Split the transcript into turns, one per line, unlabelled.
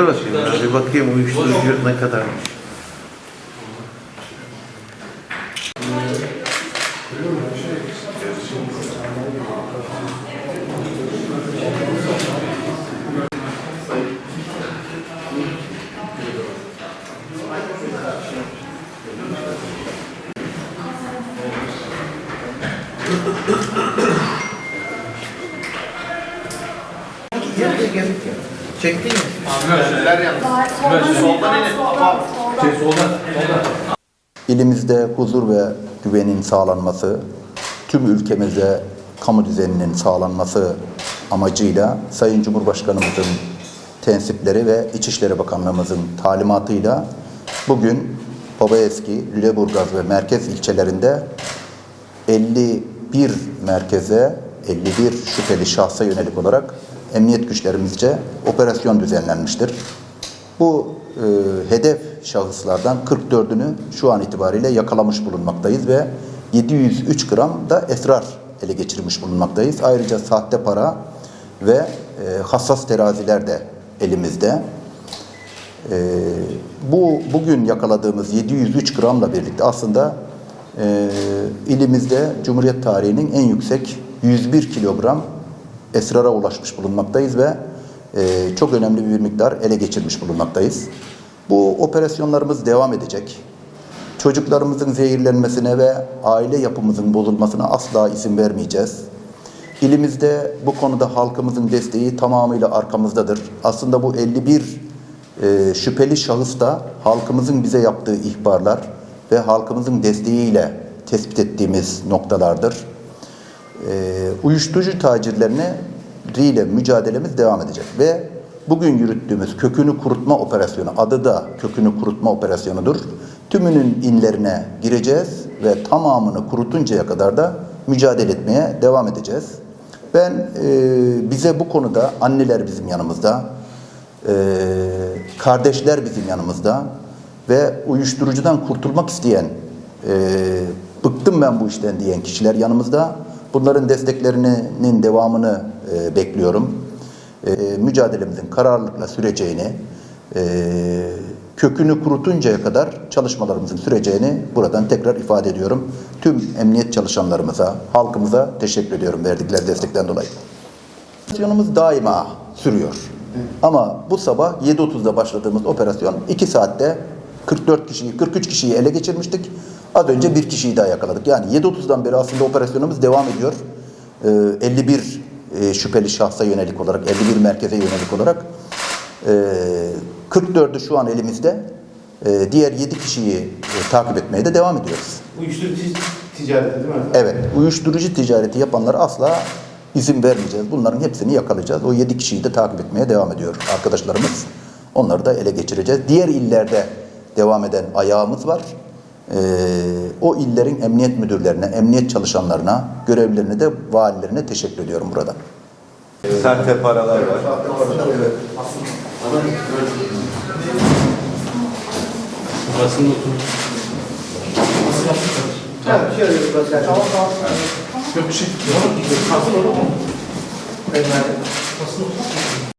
Bir bakayım uyuşturucu ne kadarmış. Gel gel gel. Çektin mi?
İlimizde huzur ve güvenin sağlanması, tüm ülkemizde kamu düzeninin sağlanması amacıyla Sayın Cumhurbaşkanımızın tensipleri ve İçişleri Bakanlığımızın talimatıyla bugün Babaeski, Lüleburgaz ve merkez ilçelerinde 51 merkeze 51 şüpheli şahsa yönelik olarak emniyet güçlerimizce operasyon düzenlenmiştir. Bu e, hedef şahıslardan 44'ünü şu an itibariyle yakalamış bulunmaktayız ve 703 gram da esrar ele geçirmiş bulunmaktayız. Ayrıca sahte para ve e, hassas teraziler de elimizde. E, bu bugün yakaladığımız 703 gramla birlikte aslında e, ilimizde Cumhuriyet tarihinin en yüksek 101 kilogram esrara ulaşmış bulunmaktayız ve e, çok önemli bir miktar ele geçirmiş bulunmaktayız. Bu operasyonlarımız devam edecek. Çocuklarımızın zehirlenmesine ve aile yapımızın bozulmasına asla izin vermeyeceğiz. İlimizde bu konuda halkımızın desteği tamamıyla arkamızdadır. Aslında bu 51 e, şüpheli şahıs da halkımızın bize yaptığı ihbarlar ve halkımızın desteğiyle tespit ettiğimiz noktalardır. E, uyuşturucu tacirlerine ile mücadelemiz devam edecek ve bugün yürüttüğümüz kökünü kurutma operasyonu adı da kökünü kurutma operasyonudur. Tümünün inlerine gireceğiz ve tamamını kurutuncaya kadar da mücadele etmeye devam edeceğiz. Ben e, bize bu konuda anneler bizim yanımızda, e, kardeşler bizim yanımızda ve uyuşturucudan kurtulmak isteyen, e, bıktım ben bu işten diyen kişiler yanımızda. Bunların desteklerinin devamını e, bekliyorum. E, mücadelemizin kararlılıkla süreceğini, e, kökünü kurutuncaya kadar çalışmalarımızın süreceğini buradan tekrar ifade ediyorum. Tüm emniyet çalışanlarımıza, halkımıza teşekkür ediyorum verdikleri destekten dolayı. Operasyonumuz daima sürüyor. Ama bu sabah 7.30'da başladığımız operasyon 2 saatte 44 kişiyi, 43 kişiyi ele geçirmiştik. Az önce bir kişiyi daha yakaladık. Yani 7.30'dan beri aslında operasyonumuz devam ediyor. Ee, 51 e, şüpheli şahsa yönelik olarak, 51 merkeze yönelik olarak. Ee, 44'ü şu an elimizde. Ee, diğer 7 kişiyi e, takip etmeye de devam ediyoruz.
Uyuşturucu ticareti değil mi?
Evet, uyuşturucu ticareti yapanlara asla izin vermeyeceğiz. Bunların hepsini yakalayacağız. O 7 kişiyi de takip etmeye devam ediyor arkadaşlarımız. Onları da ele geçireceğiz. Diğer illerde devam eden ayağımız var. Ee, o illerin emniyet müdürlerine, emniyet çalışanlarına, görevlilerine de valilerine teşekkür ediyorum burada.
Sahte paralar var.
Basın.
Evet, şöyle bir bakar. Tamam tamam.
Yok bir şey.
Basın olur mu? Evet.